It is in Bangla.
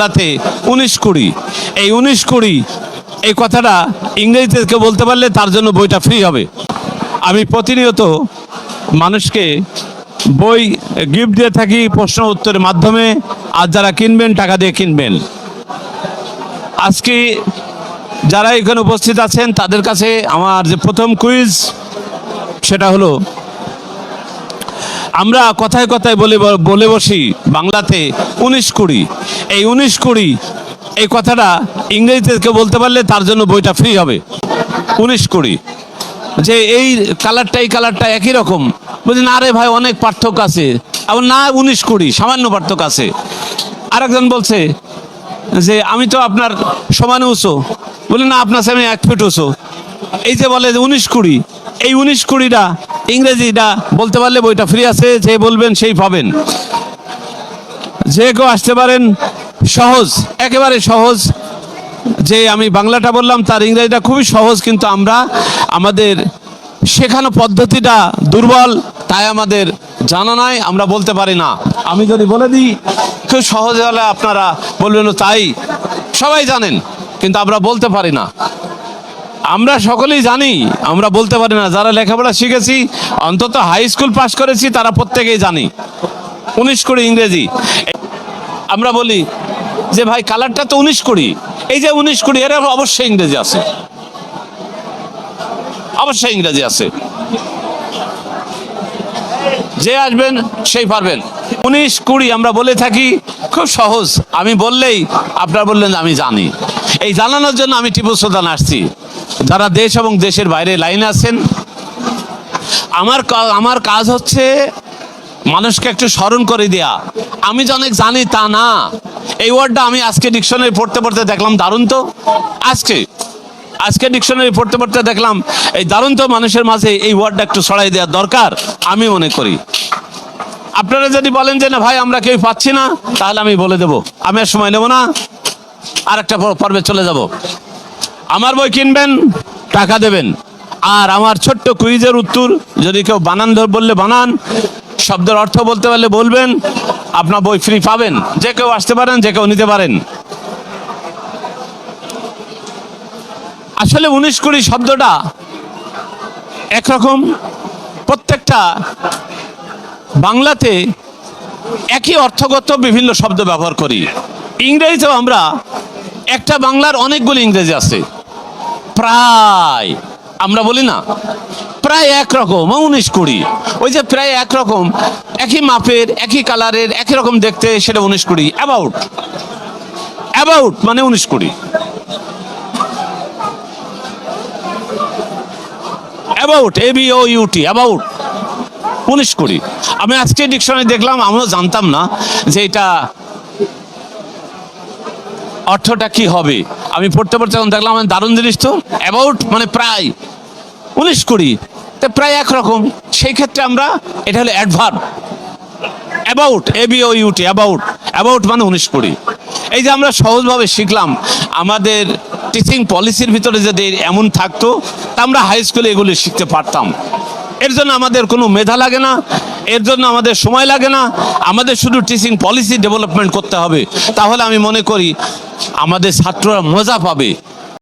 বাংলাতে উনিশ কুড়ি। এই উনিশ কুড়ি, এই কথাটা ইংরেজিতে কেউ বলতে পারলে তার জন্য বইটা ফ্রি হবে। আমি প্রতিনিয়ত মানুষকে বই গিফট দিয়ে থাকি প্রশ্ন উত্তরের মাধ্যমে, আর যারা কিনবেন, টাকা দিয়ে কিনবেন। আজকে যারা এখানে উপস্থিত আছেন, তাদের কাছে আমার যে প্রথম কুইজ সেটা হলো আমরা কথায় কথায় বলে বলে বসি বাংলাতে উনিশ কুড়ি। এই উনিশ কুড়ি, এই কথাটা ইংরেজিতে কেউ বলতে পারলে তার জন্য বইটা ফ্রি হবে। উনিশ কুড়ি। যে এই কালারটা এই কালারটা একই রকম। বলছি, না রে ভাই, অনেক পার্থক্য আছে। আবার, না, উনিশ কুড়ি, সামান্য পার্থক্য আছে। আরেকজন বলছে, যে আমি তো আপনার সমানে উঁচু। বলি না, আপনার সামনে এক ফিট উঁচু। এই যে বলে যে উনিশ কুড়ি এই উনিশ কুড়িটা ইংরেজিটা বলতে পারলে বইটা ফ্রি আছে, যে বলবেন সেই পাবেন। যে কেউ আসতে পারেন, সহজ, একেবারে সহজ। যে আমি বাংলাটা বললাম, তার ইংরেজিটা খুবই সহজ, কিন্তু আমরা আমাদের শেখানো পদ্ধতিটা দুর্বল, তাই আমাদের জানা নাই, আমরা বলতে পারি না। আমি যদি বলে দিই, খুব সহজ হলে আপনারা বলবেন তাই। সবাই জানেন, কিন্তু আমরা বলতে পারি না। আমরা সকলেই জানি, আমরা বলতে পারি না, যারা লেখাপড়া শিখেছি, অন্তত হাই স্কুল পাশ করেছি, তারা প্রত্যেকেই জানি। উনিশ কুড়ি ইংরেজি। আমরা বলি যে ভাই কালারটা তো উনিশ কুড়ি। এই যে উনিশ কুড়ি, এর অবশ্যই ইংরেজি আছে। অবশ্যই ইংরেজি আছে। যে আসবেন, সেই পারবেন। উনিশ কুড়ি আমরা বলে থাকি, খুব সহজ। আমি বললেই আপনারা বললেন আমি জানি। এই জানানোর জন্য আমি টিপু সুলতান আসছি। যারা দেশ এবং দেশের বাইরে লাইনে আছেন, আমার আমার কাজ হচ্ছে মানুষকে একটু স্মরণ করে দেয়া। আমি যে অনেক জানি তা না। এই ওয়ার্ডটা আমি আজকে ডিকশনারি পড়তে পড়তে দেখলাম, দারুণ তো। আজকে আজকে ডিকশনারি পড়তে পড়তে দেখলাম, এই দারুণ তো মানুষের মাঝে এই ওয়ার্ডটা একটু ছড়াই দেওয়া দরকার, আমি মনে করি। আপনারা যদি বলেন যে, না ভাই, আমরা কেউ পাচ্ছি না, তাহলে আমি বলে দেব। আমি আর সময় নেব না। আর একটা পর্বে চলে যাব। আমার বই কিনবেন, টাকা দেবেন। আর আমার ছোট্ট কুইজের উত্তর যদি কেউ বানান ধর বললে বানান, শব্দের অর্থ বলতে পারলে বলবেন, আপনার বই ফ্রি পাবেন। যে কেউ আসতে পারেন, যে কেউ নিতে পারেন। আসলে উনিশ কুড়ি শব্দটা একরকম। প্রত্যেকটা বাংলাতে একই অর্থগত বিভিন্ন শব্দ ব্যবহার করি। ইংরেজিতেও আমরা একটা বাংলার অনেকগুলি ইংরেজি আছে। প্রায়, আমরা বলি না, প্রায় একরকম উনিশ কুড়ি। ওই যে প্রায় একরকম একই মাপের, একই কালারের, একই রকম দেখতে, সেটা উনিশ কুড়ি অ্যাবাউট অ্যাবাউট মানে উনিশ কুড়ি। About A B O U T উনিশ কুড়ি। আমি আজকে ডিকশনারি দেখলাম, আমিও জানতাম না যে এটা অর্থটা কি হবে। আমি পড়তে পড়তে যখন দেখলাম দারুণ জিনিস তো অ্যাবাউট মানে প্রায় উনিশ কুড়ি। তা প্রায় একরকম। সেই ক্ষেত্রে আমরা, এটা হলো adverb about A B O U T about মানে উনিশ কুড়ি। এই যে আমরা সহজভাবে শিখলাম, আমাদের টিচিং পলিসির ভিতরে যদি এমন থাকতো, তা আমরা হাই স্কুলে এগুলি শিখতে পারতাম। এর জন্য আমাদের কোনো মেধা লাগে না। এর জন্য আমাদের সময় লাগে না। আমাদের শুধু টিচিং পলিসি ডেভেলপমেন্ট করতে হবে। তাহলে আমি মনে করি, আমাদের ছাত্ররা মজা পাবে।